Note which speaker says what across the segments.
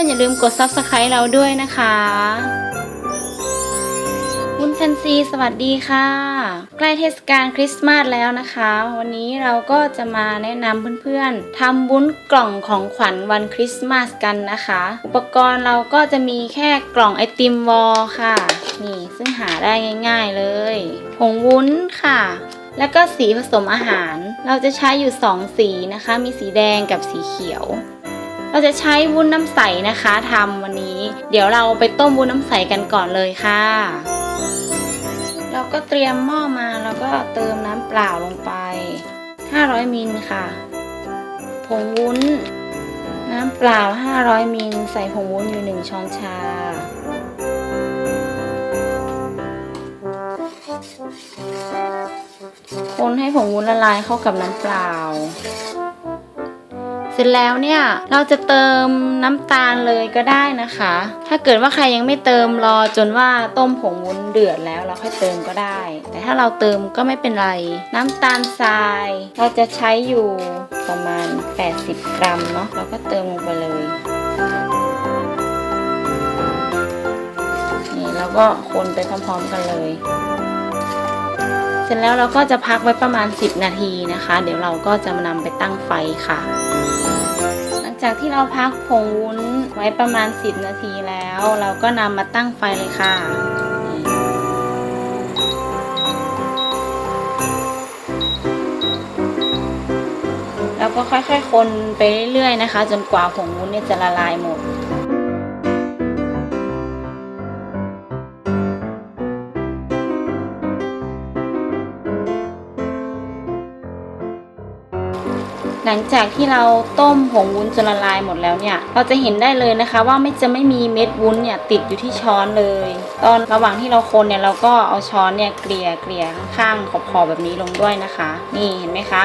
Speaker 1: อนๆอย่าลืมกด subscribe เราด้วยนะคะวุ้นแฟนซีสวัสดีค่ะ ใกล้เทศกาลคริสต์มาสแล้วนะคะ วันนี้เราก็จะมาแนะนำเพื่อนๆทำวุ้นกล่องของขวัญวันคริสต์มาสกันนะคะ อุปกรณ์เราก็จะมีแค่กล่องไอติมวอลค่ะ นี่ซึ่งหาได้ง่าย ๆเลย ผงวุ้นค่ะ แล้วก็สีผสมอาหาร เราจะใช้อยู่ 2 สีนะคะ มีสีแดงกับสีเขียว เราจะใช้วุ้นน้ำใสนะคะทำวันนี้ เดี๋ยวเราไปต้มวุ้นน้ำใสกันก่อนเลยค่ะ เราก็เตรียมหม้อมาแล้วก็เติมน้ำเปล่าลงไป 500มิลค่ะ ผงวุ้น น้ำเปล่า 500มิลใส่ผงวุ้นอยู่ 1 ช้อนชา คนให้ผงวุ้นละลายเข้ากับน้ำเปล่า ร็จแล้วเนี่ยเราจะเติมน้ำตาลเลยก็ได้นะคะ ถ้าเกิดว่าใครยังไม่เติมรอจนว่าต้มผงวุ้นเดือดแล้วเราค่อยเติมก็ได้ แต่ถ้าเราเติมก็ไม่เป็นไร น้ำตาลทราย เราจะใช้อยู่ประมาณ 80 กรัมเนาะเราก็เติมลงไปเลยนี่แล้วก็คนไปพร้อมๆกันเลย ร็จแล้วเราก็จะพักไว้ประมาณ 10 นาทีนะคะ เดี๋ยวเราก็จะมานำไปตั้งไฟค่ะ หลังจากที่เราพักผงวุ้นไว้ประมาณ 10 นาทีแล้ว เราก็นำมาตั้งไฟเลยค่ะแล้วก็ค่อยๆ คนไปเรื่อยๆนะคะ จนกว่าผงวุ้นเนี่ยจะละลายหมด หลังจากที่เราต้มผงวุ้นจนละลายหมดแล้วเนี่ย เราจะเห็นได้เลยนะคะ ว่าไม่จะไม่มีเม็ดวุ้นเนี่ยติดอยู่ที่ช้อนเลย ตอนระหว่างที่เราคนเนี่ยเราก็เอาช้อนเนี่ยเกลี่ยเกลี่ยข้างๆขอบๆแบบนี้ลงด้วยนะคะ นี่เห็นไหมคะ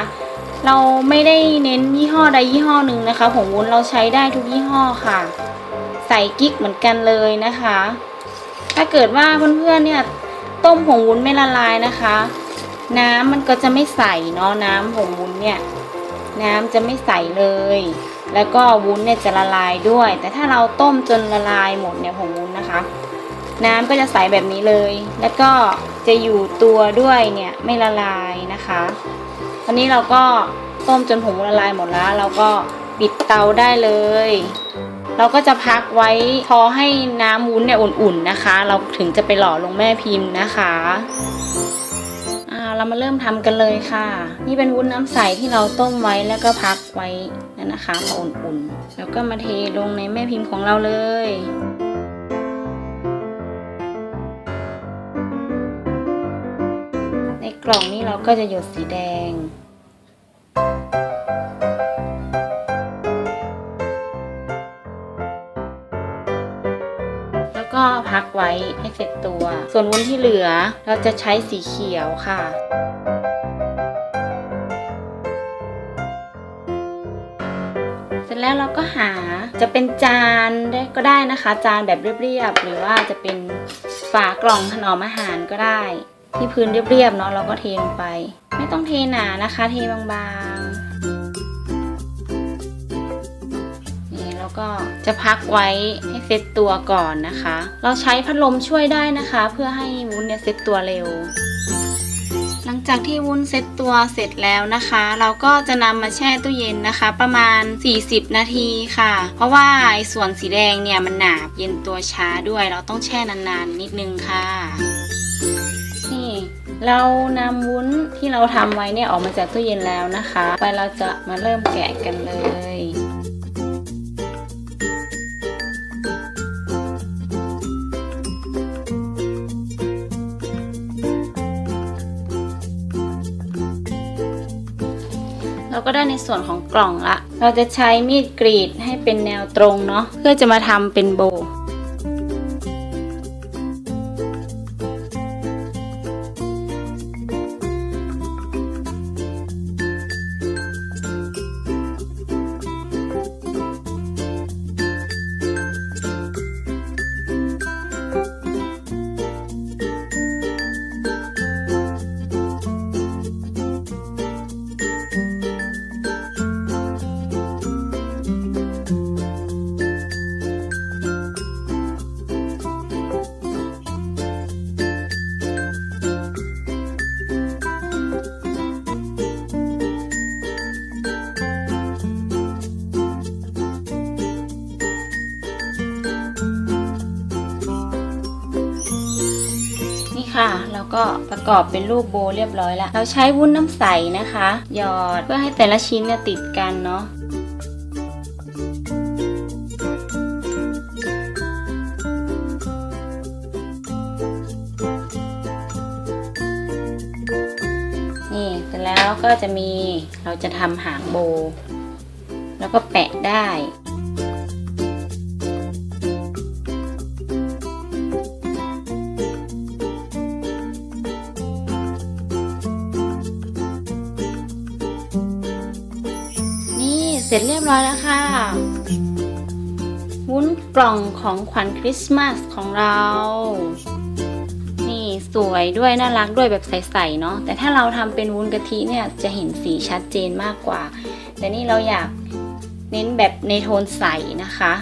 Speaker 1: เราไม่ได้เน้นยี่ห้อใดยี่ห้อหนึ่งนะคะผงวุ้นเราใช้ได้ทุกยี่ห้อค่ะ ใส่กิ๊กเหมือนกันเลยนะคะ ถ้าเกิดว่าเพื่อนๆเนี่ยต้มผงวุ้นไม่ละลายนะคะ น้ำมันก็จะไม่ใสเนาะน้ำผงวุ้นเนี่ย น้ำจะไม่ใสเลย แล้วก็วุ้นเนี่ยจะละลายด้วย แต่ถ้าเราต้มจนละลายหมดเนี่ยผงวุ้นนะคะ น้ำก็จะใสแบบนี้เลย แล้วก็จะอยู่ตัวด้วยเนี่ยไม่ละลายนะคะตอนนี้เราก็ต้มจนผงวุ้นละลายหมดแล้ว เราก็ปิดเตาได้เลย เราก็จะพักไว้พอให้น้ำวุ้นเนี่ยอุ่นๆนะคะ เราถึงจะไปหล่อลงแม่พิมพ์นะคะ เรามาเริ่มทำกันเลยค่ะ นี่เป็นวุ้นน้ำใสที่เราต้มไว้แล้วก็พักไว้นั่นนะคะพออุ่นๆ แล้วก็มาเทลงในแม่พิมพ์ของเราเลยในกล่องนี้เราก็จะหยดสีแดง แล้วก็พักไว้ให้เสร็จตัว ส่วนวุ้นที่เหลือเราจะใช้สีเขียวค่ะเสร็จแล้วเราก็หาจะเป็นจานได้ก็ได้นะคะ จานแบบเรียบๆหรือว่าจะเป็นฝากล่องถนอมอาหารก็ได้ ที่พื้นเรียบๆเนาะเราก็เทลงไป ไม่ต้องเทหนานะคะ เทบางๆ แล้วก็จะพักไว้ให้เซตตัวก่อนนะคะ เราใช้พัดลมช่วยได้นะคะ เพื่อให้วุ้นเนี่ยเซตตัวเร็ว หลังจากที่วุ้นเซตตัวเสร็จแล้วนะคะ เราก็จะนำมาแช่ตู้เย็นนะคะ ประมาณ 40 นาทีค่ะ เพราะว่าไอส่วนสีแดงเนี่ยมันหนาบเย็นตัวช้าด้วย เราต้องแช่นานๆนิดนึงค่ะนี่เรานำวุ้นที่เราทำไว้เนี่ยออกมาจากตู้เย็นแล้วนะคะ ไปเราจะมาเริ่มแกะกันเลย เราก็ได้ในส่วนของกล่องละ เราจะใช้มีดกรีดให้เป็นแนวตรงเนาะเพื่อจะมาทำเป็นโบ ว์กระกอบเป็นรูปโบเรียบร้อยแล้ว เราใช้วุ้นน้ำใสนะคะ หยอดเพื่อให้แต่ละชิ้นเนี่ยติดกันเนาะนี่เสร็จแล้วก็จะมีเราจะทำหางโบ แล้วก็แปะได้ ร็จเรียบร้อยแล้วค่ะ วุ้นกล่องของขวัญคริสต์มาสของเรา นี่สวยด้วยน่ารักด้วยแบบใสๆเนาะ แต่ถ้าเราทำเป็นวุ้นกะทิเนี่ยจะเห็นสีชัดเจนมากกว่า แต่นี่เราอยากเน้นแบบในโทนใสนะคะ